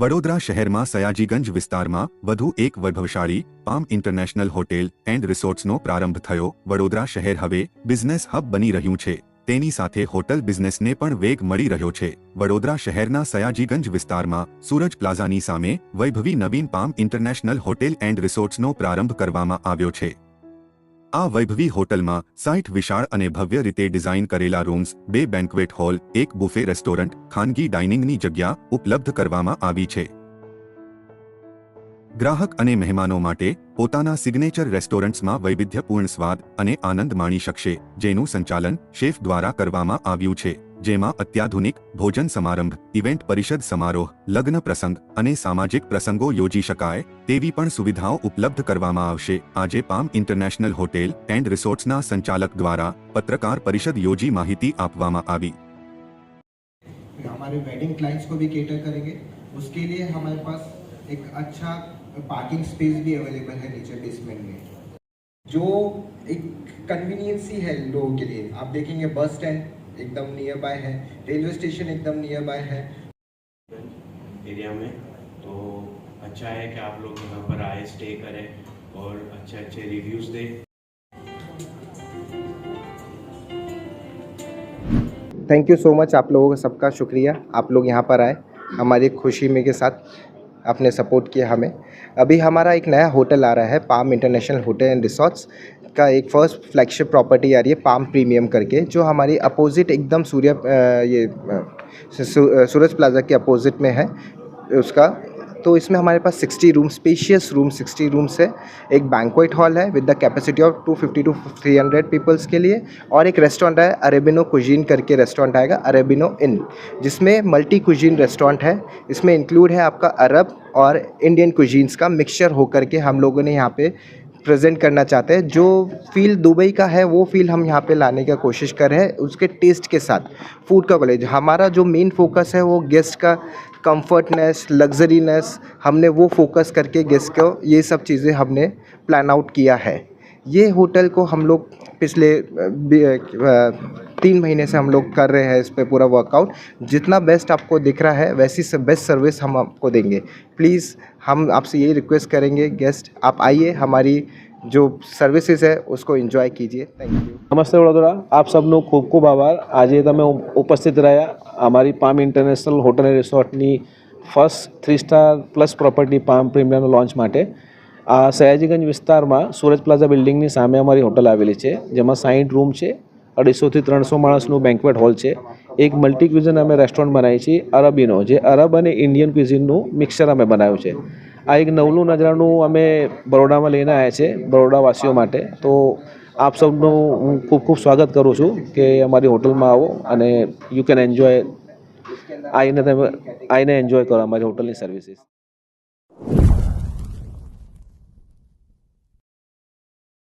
વડોદરા શહેરમાં સયાજીગંજ વિસ્તારમાં વધુ એક વૈભવશાળી પામ ઇન્ટરનેશનલ હોટેલ એન્ડ રિસોર્ટ્સનો પ્રારંભ થયો. વડોદરા શહેર હવે બિઝનેસ હબ બની રહ્યું છે. તેની સાથે હોટલ બિઝનેસને પણ વેગ મળી રહ્યો છે. વડોદરા શહેરના સયાજીગંજ વિસ્તારમાં સૂરજ પ્લાઝાની સામે વૈભવી નવીન પામ ઇન્ટરનેશનલ હોટેલ એન્ડ રિસોર્ટ્સનો પ્રારંભ કરવામાં આવ્યો છે. આ વૈભવી હોટલમાં સાઠ વિશાળ અને ભવ્ય રીતે ડિઝાઇન કરેલા રૂમ્સ, બે બેન્ક્વેટ હોલ, એક બુફે રેસ્ટોરન્ટ, ખાનગી ડાઇનિંગની જગ્યા ઉપલબ્ધ કરવામાં આવી છે. ગ્રાહક અને મહેમાનો માટે પોતાના સિગ્નેચર રેસ્ટોરન્ટ્સમાં વૈવિધ્યપૂર્ણ સ્વાદ અને આનંદ માણી શકશે, જેનું સંચાલન શેફ દ્વારા કરવામાં આવ્યું છે. જેમાં અત્યાધુનિક ભોજન સમારંભ ઇવેન્ટ પરિષદ સમારોહ લગ્ન પ્રસંગ અને સામાજિક પ્રસંગો યોજી શકાય તેવી પણ સુવિધાઓ ઉપલબ્ધ કરવામાં આવશે આજે પામ ઇન્ટરનેશનલ હોટેલ એન્ડ રિસોર્ટ્સના સંચાલક દ્વારા પત્રકાર પરિષદ યોજી માહિતી આપવામાં આવી हमारे वेडिंग क्लाइंट्स को भी केटर करेंगे उसके लिए हमारे पास एक अच्छा पार्किंग स्पेस भी अवेलेबल है नीचे बेसमेंट में जो एक कन्वीनियंस ही है लोगों के लिए आप देखेंगे बस स्टैंड एकदम नियर बाय है। रेलवे स्टेशन एकदम नियर बाय है। एरिया में। तो अच्छा है कि आप लोग यहाँ पर आए स्टे करें और अच्छे अच्छे रिव्यूज़ दें। थैंक यू सो मच आप लोगों का सबका शुक्रिया। आप लोग यहाँ पर आए हमारी खुशी में के साथ आपने सपोर्ट किया हमें। अभी हमारा एक नया होटल आ रहा है Palm International Hotel and Resorts का एक फ़र्स्ट फ्लैगशिप प्रॉपर्टी आ रही है पाम प्रीमियम करके, जो हमारी अपोजिट एकदम सूर्य ये सूरज प्लाजा के अपोजिट में है, उसका। तो इसमें हमारे पास 60 रूम स्पेशियस रूम 60 रूम्स है। एक बैंक्वेट हॉल है with the capacity of 250 to 300 peoples के लिए और एक रेस्टोरेंट है अरेबिनो कुजीन करके रेस्टोरेंट आएगा अरेबिनो इन जिसमें मल्टी कुजीन रेस्टोरेंट है। इसमें इंक्लूड है आपका अरब और इंडियन कुजीन्स का मिक्सचर होकर के हम लोगों ने यहाँ पे प्रेजेंट करना चाहते हैं। जो फील दुबई का है, वो फील हम यहाँ पे लाने का कोशिश कर रहे हैं उसके टेस्ट के साथ। फ़ूड का कॉलेज हमारा जो मेन फोकस है, वो गेस्ट का कंफर्टनेस लग्जरीनेस हमने वो फोकस करके गेस्ट को ये सब चीज़ें हमने प्लान आउट किया है। ये होटल को हम लोग पिछले तीन महीने से हम लोग कर रहे हैं इस पे पूरा वर्कआउट जितना बेस्ट आपको दिख रहा है वैसी से बेस्ट सर्विस हम आपको देंगे प्लीज़ हम आपसे यही रिक्वेस्ट करेंगे गेस्ट आप आइए हमारी जो सर्विसेज है उसको एंजॉय कीजिए थैंक यू નમસ્તે વડોદરા આપ સબનો ખૂબ ખૂબ આભાર આજે તમે ઉપ- ઉપસ્થિત રહ્યા અમારી palm international hotel and રિસોર્ટની first three star plus property Palm Premium launch માટે આ સયાજીગંજ વિસ્તારમાં સુરજ પ્લાઝા બિલ્ડિંગની સામે અમારી હોટલ આવેલી છે જેમાં સાઠ રૂમ છે અઢીસોથી ત્રણસો માણસનું બેન્કવેટ હોલ છે. એક મલ્ટી ક્વિઝન અમે રેસ્ટોરન્ટ બનાવી છે, અરબીનો, જે અરબ અને ઇન્ડિયન ક્વિઝિનનું મિક્સર અમે બનાવ્યું છે. આ એક નવલું નજરાનું અમે બરોડામાં લઈને આવ્યા છે, બરોડાવાસીઓ માટે. તો આપ સૌનું હું ખૂબ ખૂબ સ્વાગત કરું છું કે અમારી હોટલમાં આવો અને યુ કેન એન્જોય આવીને તમે આવીને એન્જોય કરો અમારી હોટલની સર્વિસીસ